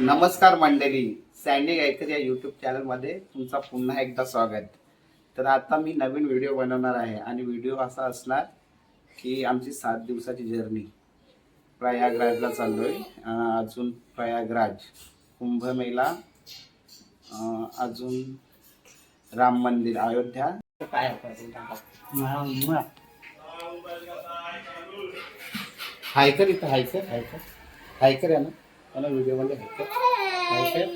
नमस्कार मंडळी. सँडी गायकर या युट्यूब चॅनलमध्ये तुमचा पुन्हा एकदा स्वागत. तर आता मी नवीन व्हिडिओ बनवणार आहे आणि व्हिडिओ असा असणार की आमची सात दिवसाची जर्नी प्रयागराजला चाललो आहे अजून प्रयागराज कुंभमेला अजून राम मंदिर अयोध्या. काय हायकर इथं हायकर हायकर. हायकर आहे ना? मला व्हिडिओमध्ये हायकर हायकर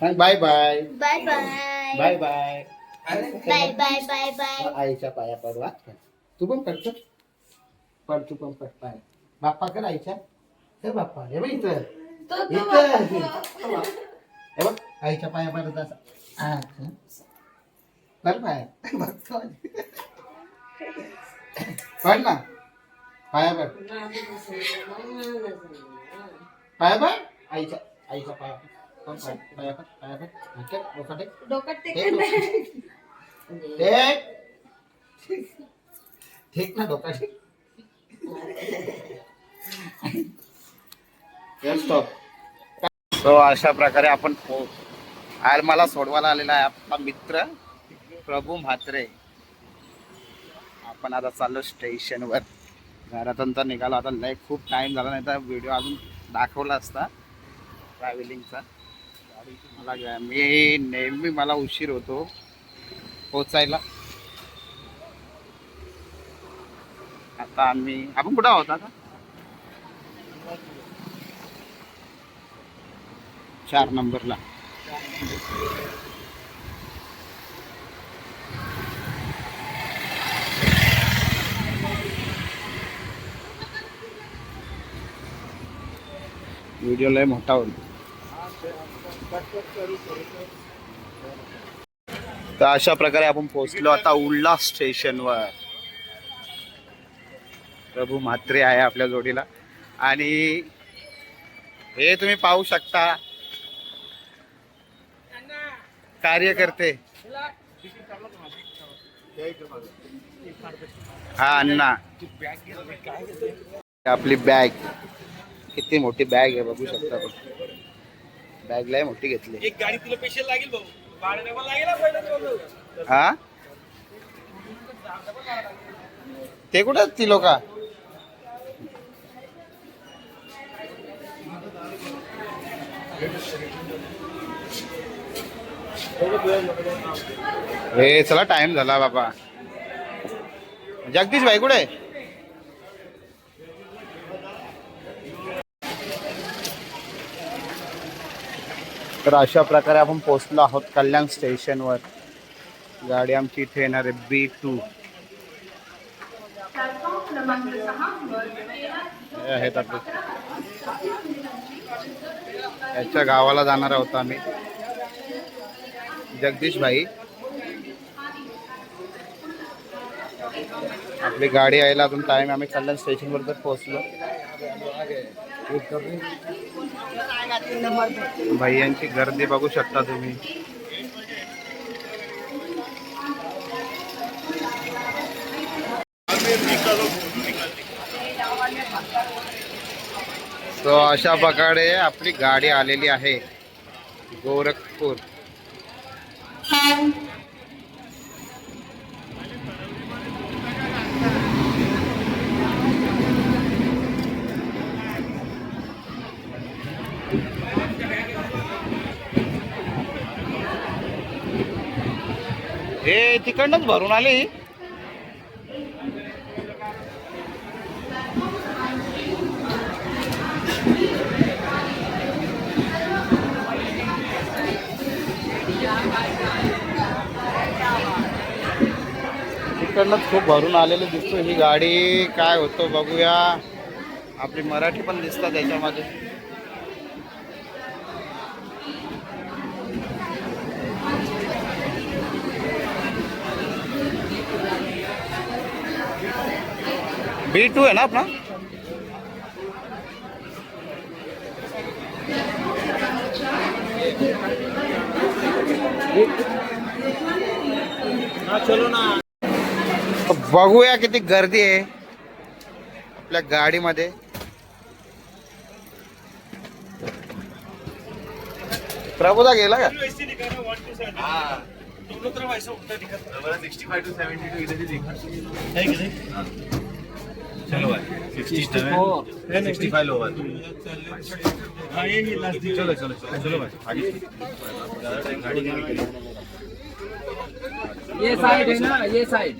सांग bye bye bye bye bye bye bye bye bye bye आईच्या पाया पडवा तू पण पडतो पड तू पण पड पाय. बाप्पा कर आईच्या. कर बाप्पा हे बघ इथं. इथं. हे बघ आईच्या पाया पडत असं. हा, हं. कर पाया बघतो. पड ना. पाया पाया आईचा आईचा पाया ठीक ना डोका? तो अशा प्रकारे आपण आर मला सोडवायला आलेला आहे आपला मित्र प्रभू म्हात्रे. आपण आता चाललो स्टेशनवर घरातून तर निघालो. आता लय खूप टाईम झाला नाही तर व्हिडिओ अजून दाखवला असता. ट्रॅव्हलिंगचा मला मी नेहमी मला उशीर होतो. पोचायला आता आम्ही आपण कुठं आहोत आता? चार नंबरला. व्हिडिओ लय मोठा होईल. तर अशा प्रकारे आपण पोहोचलो आता उल्ला स्टेशनवर. प्रभू म्हात्रे आहे आपल्या जोडीला. आणि हे तुम्ही पाहू शकता. कार्यकर्ते. हा अण्णा. आपली बॅग. किती मोठी बॅग आहे बघू शकता आपण. बॅग लय मोठी घेतली. एक गाडी तुला स्पेशल लागेल भाऊ. हा. हा? ते कुठे ती लोक? हे चला टाइम झाला बाबा. जगदीश भाई कुठे तर अशा प्रकारे आपण पोहोचलो आहोत कल्याण स्टेशनवर. गाडी आमची इथे येणार आहे बी टू आहेत आपले. याच्या गावाला जाणार आहोत आम्ही. जगदीश भाई आपली गाडी यायला अजून टाइम आम्ही कल्याण स्टेशनवर तर पोहोचलो. भैयांची गर्दी बघू शकता तुम्ही. तो अशा प्रकारे आपली गाडी आलेली आहे. गोरखपूर हे तिकडनंच भरून आली. तिकडनंच खूप भरून आलेली दिसतो. ही गाडी काय होतं बघूया. आपली मराठी पण दिसतात त्याच्यामध्ये बी टू है ना अपना चलो ना बघूया किती गर्दी आहे आपल्या गाडीमध्ये. प्रभुदा गेला का? Sixty five to seventy two इथे चलो भाई सिक्सटी सिक्सटी फाइव ओवर हाँ ये ही लास्ट चलो चलो चलो चलो भाई आगे ज़्यादा टाइम गाड़ी नहीं निकलेगी। ये साइड है ना ये साइड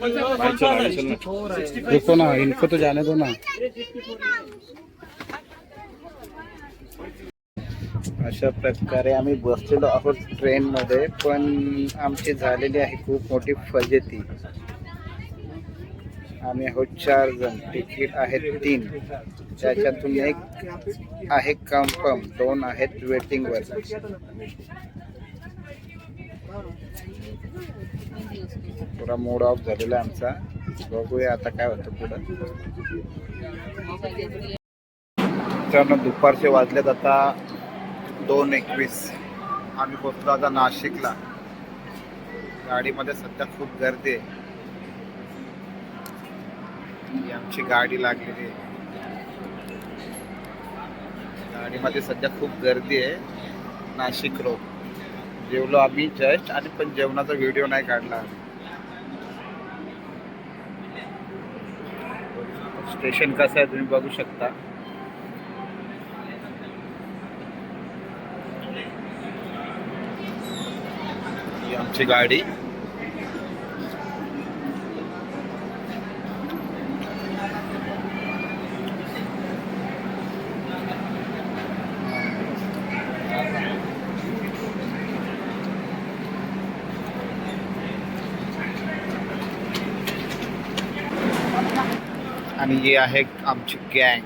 भाई चलो भाई चलो रुको ना इनको तो जाने दो ना अशा प्रकारे आम्ही बसलेलो आहोत ट्रेन मध्ये पण आमची झालेली आहे खूप मोठी फजेती. आम्ही आहोत चार जण. तिकीट आहेत तीन. त्याच्यातून एक आहे कन्फर्म दोन आहेत वेटिंग वर. पुरा मूड ऑफ झालेला आहे आमचा. बघूया आता काय होतं पुढं. मित्रांनो दुपारचे वाजलेत आता दोन एकवीस. आम्ही पोहोचलो आता नाशिकला. गाडीमध्ये सध्या खूप गर्दी आहे. ही आमची गाडी लागलेली आहे. गाडीमध्ये सध्या खूप गर्दी आहे. नाशिक रोड जेवलो आम्ही जस्ट आणि पण जेवणाचा व्हिडिओ नाही काढला स्टेशन कसं आहे तुम्ही बघू शकता. आमची गाडी. आणि ही आहे आमची गँग.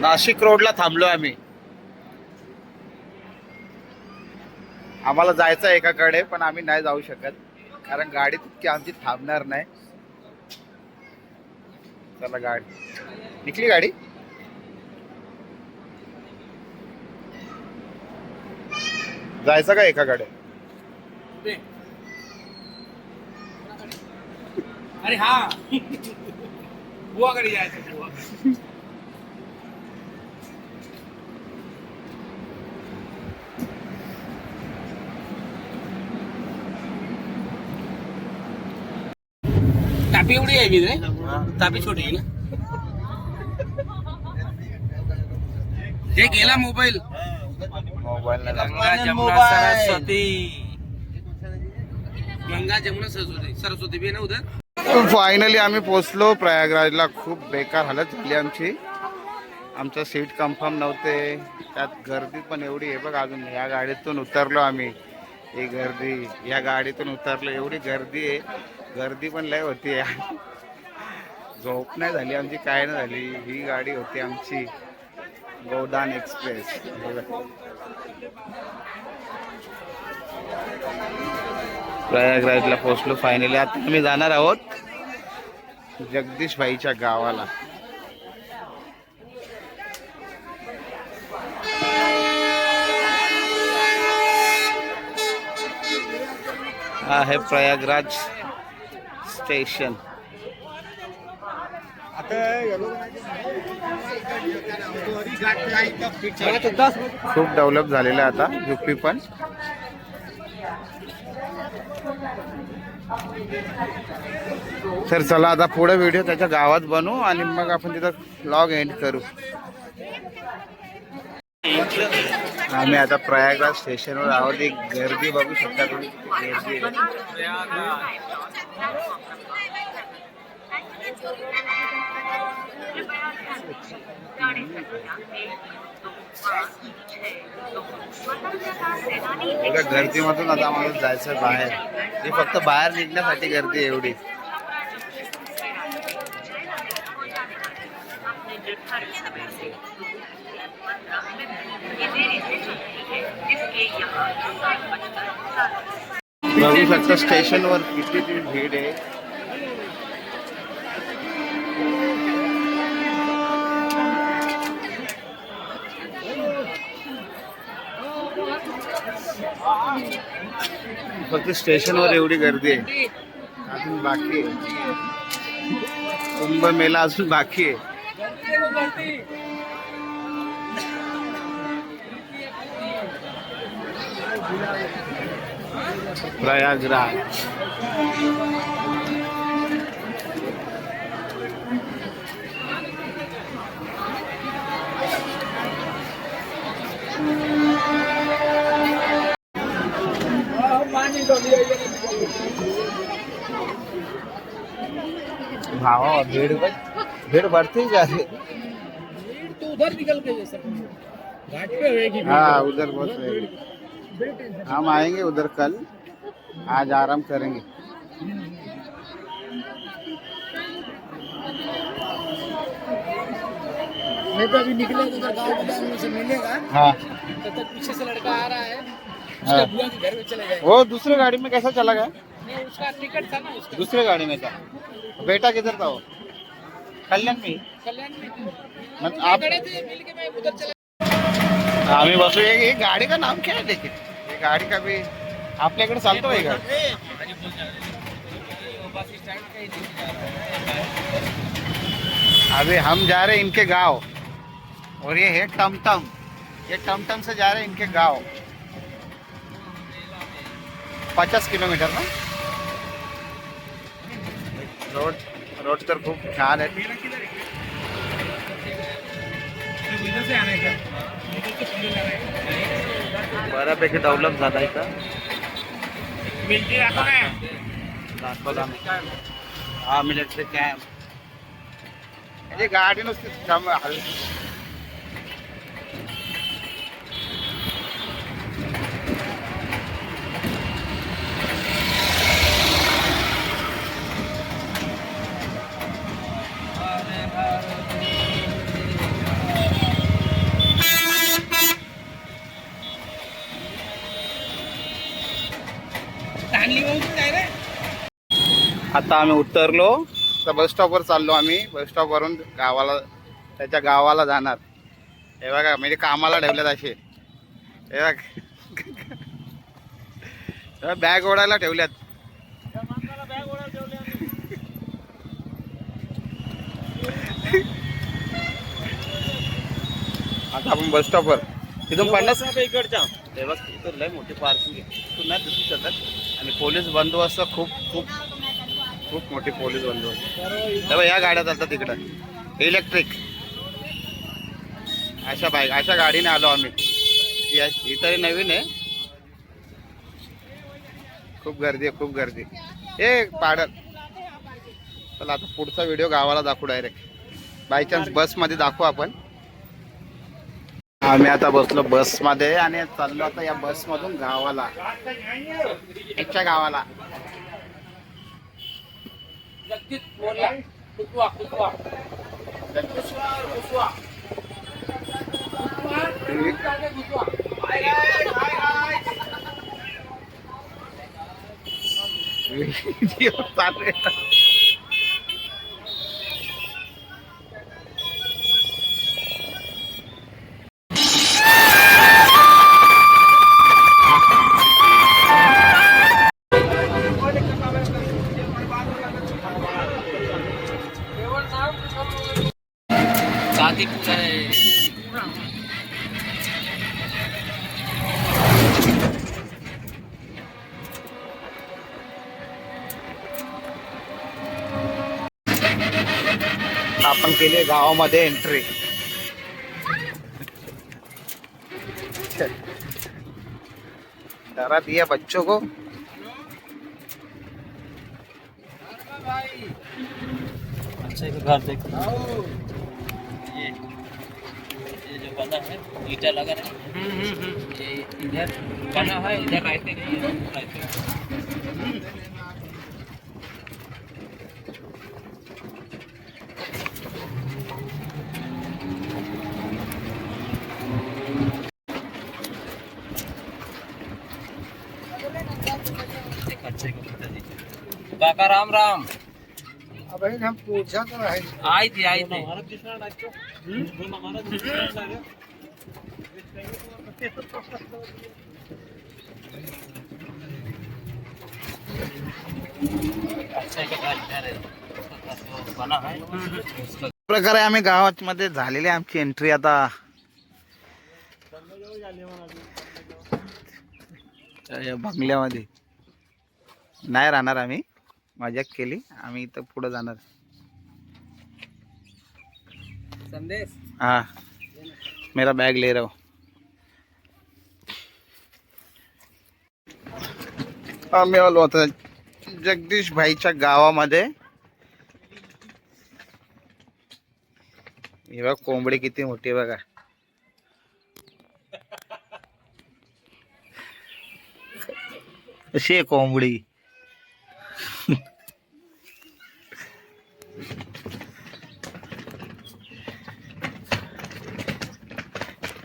नाशिक रोडला थांबलो आम्ही. आम्हाला जायचं आहे एकाकडे पण आम्ही नाही जाऊ शकत. कारण गाडी तितकी आमची थांबणार नाही. चला गाडी. निघली गाडी? जायचं का एकाकडे अरे हाँ. बुआ करी जायचं बुआ टापी एवढी आहे मी रे. टापी छोटी आहे ना? ते गेला मोबाईल. सरस्वती. गंगा जमुना सरस्वती. सरस्वती भी ना उधर फायनली आम्ही पोचलो प्रयागराजला खूप बेकार हालत झाली आमची. आमचं सीट कन्फर्म नव्हते. त्यात गर्दी पण एवढी आहे बघ अजून या गाडीतून उतरलो आम्ही. ही गर्दी या गाडीतून उतरलो. एवढी गर्दी आहे. गर्दी पण लय होती. झोप नाही झाली आमची काय नाही झाली. ही गाडी होती आमची. गोदान एक्सप्रेस प्रयागराजला पोहोचलो फायनली आता आम्ही जाणार आहोत जगदीश भाईच्या गावाला. हा आहे प्रयागराज स्टेशन. खूप डेव्हलप झालेलं आहे आता युपी पण. तर चला आता पुढे व्हिडिओ त्याच्या गावात बनवू आणि मग आपण तिथं लॉग एंड करू. आम्ही आता प्रयागराज स्टेशनवर आहोत. एक गर्दी बघू शकता तुम्ही. गर्दी आहे. एका गर्दीमधून आता आम्हाला जायचं बाहेर. मी फक्त बाहेर निघण्यासाठी गर्दी एवढी. बघू शकता स्टेशनवर किती ती भीड आहे. फक्त स्टेशनवर एवढी गर्दी आहे. अजून बाकी आहे. कुंभमेला अजून बाकी आहे. प्रयागराज. भावा भीड़ भीड़ बढ़ती जा रही भीड़ तो उधर निकल गए सर। घाट पे होएगी हाँ उधर बहुत हम आएँगे उधर कल। आज आराम करेंगे। मैं तो अभी निकले उधर गाँव में से मिलेगा। हाँ। तब तक पीछे से लड़का आ रहा है। हाँ। वो दूसरे गाड़ी में कैसा चला गया? उसका टिकट था ना उसका। दूसरे गाड़ी में था। बेटा किधर था वो? कल्याण में कल्याण में आप आम्ही बसू ये ये गाड़ी का नाम क्या है लेकिन ये गाड़ी का भी आपल्याकडे चालतो आहे का अभी हम जा रहे हैं इनके गाँव। और ये है टमटम। ये टमटम से जा रहे हैं इनके गाँव। पचास किलोमीटर ना? रोड रोड तर खूप छान आहे. इधर से आने का बऱ्यापैकी डेव्हलप झाला इथं दाखवला हा मिलिटरी कॅम्प. म्हणजे गाडी नुसती थांब आता आम्ही उतरलो. तर बस स्टॉपवर चाललो आम्ही. बस स्टॉपवरून गावाला त्याच्या गावाला जाणार. हे बघा म्हणजे कामाला ठेवल्यात असे. हे बघ. बॅग ओढायला ठेवल्यात. आता आपण बस स्टॉपवर तिथून पन्नास इकडच्या. हे बघ इथं लय मोठी पार्किंग दिसू आणि पोलीस बंदोबस्त खूप खूप खूप मोठी पोलीस बंदोबस्त. या गाड्या चालतात तिकडं. इलेक्ट्रिक अशा बाईक अशा गाडीने आलो आम्ही. ही तरी नवीन आहे. खूप गर्दी आहे खूप गर्दी. ए पाडत चला आता पुढचा व्हिडिओ गावाला दाखवू डायरेक्ट बाय चान्स बसमध्ये दाखवू आपण. आम्ही आता बसलो बसमध्ये आणि चाललो आता या बसमधून गावाला. एकच्या गावाला. जगदीश बोला कुतवा कुतवा व्हिडिओ चालू आहे. साथी पूरा है। आपण केली गावामध्ये एंट्री डरा दिया बच्चों को. अच्छा घर देख। बना है ईटा लगा है। ये इधर बना है इधर रहते नहीं है रहते काका राम राम। अभी हम पूछा तो है। आई थी आई थी। प्रकारे आम्ही गावामध्ये झालेली आहे आमची एंट्री आता या बंगल्यामध्ये नाही राहणार आम्ही. मजाक केली. आम्ही इथं पुढे जाणार. संदेश? हाँ मेरा बैग ले रहा हूँ। हो। आम्ही आलो आता जगदीश भाईच्या गावामध्ये. हे बघ कोंबडी किती मोठी बघा. अशी आहे कोंबडी.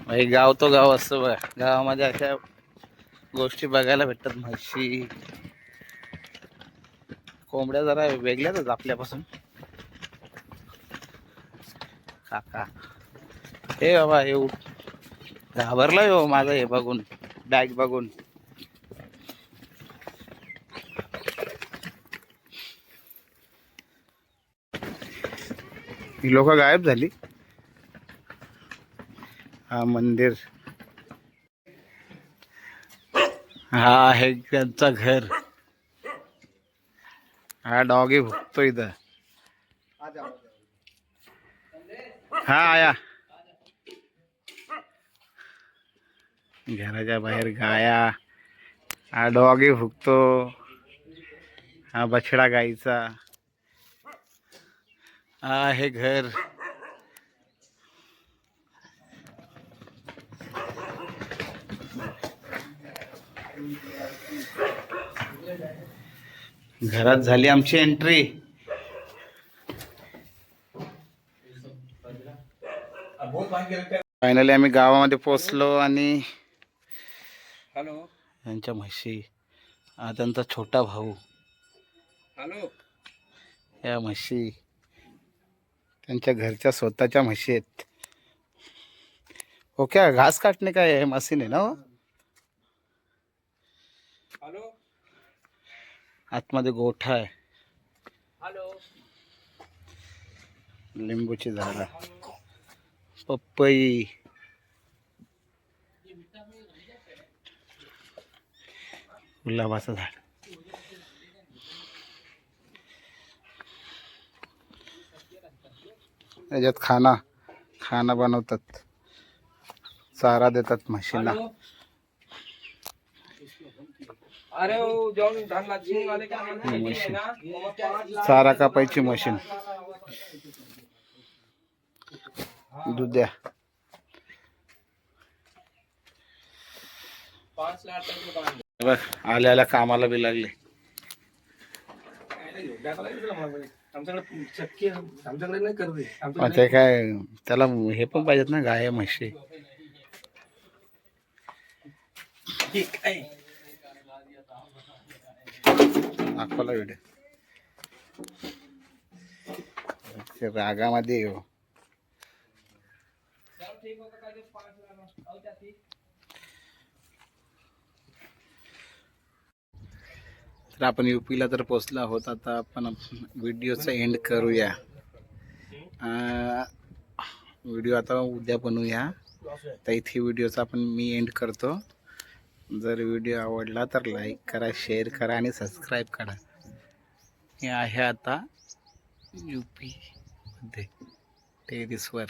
भाई गाव तो गाव असतं बघा. गावामध्ये अशा गोष्टी बघायला भेटतात. म्हशी. कोंबड्या जरा वेगळ्याच आपल्यापासून. काका. हे बाबा हे घाबरला हो माझं हे बघून बॅग बघून. ही लोक गायब झाली. हा मंदिर. हा आहे त्यांचा घर. हा डॉगी भुकतो इथं. हा आया. घराच्या बाहेर गाया. हा डॉगी भुकतो. हा बछडा गाईचा. हा आहे घर. घरात झाली आमची एंट्री फायनली आम्ही गावामध्ये पोचलो आणि हेलो यांच्या म्हशी हा त्यांचा छोटा भाऊ. हेलो या म्हशी त्यांच्या घरच्या स्वतःच्या म्हशी आहेत. ओके घास काटणे काय आहे? मशीन आहे ना हो? हेलो आतमध्ये गोठा आहे. लिंबूची झाडं. पपई. गुलाबाचं झाड. याच्यात खाना खाना बनवतात. चारा देतात म्हशींना हेलो अरे वो जौन धान लाचनी वाले का नाम है मशीन. पाँच लाख चारा कापायची मशीन. दूध द्या. पाँच लाख तक दुकान बघ आल्या आल्या कामाला बी लागले. आमच्याकडे चक्की आमच्याकडे नाही करते मग ते काय त्याला हे पण पाहिजेत ना गाय म्हशी. दाखवला व्हिडिओ रागामध्ये येऊ हो. तर आपण युपीला तर पोचला आहोत. आता आपण व्हिडिओचा एंड करूया. व्हिडिओ आता उद्या बनवूया. तर इथे व्हिडिओचा आपण मी एंड करतो. जर व्हिडिओ आवडला तर लाईक करा शेअर करा आणि सबस्क्राईब करा. हे आहे आता यू पीमध्ये टेरिसवर.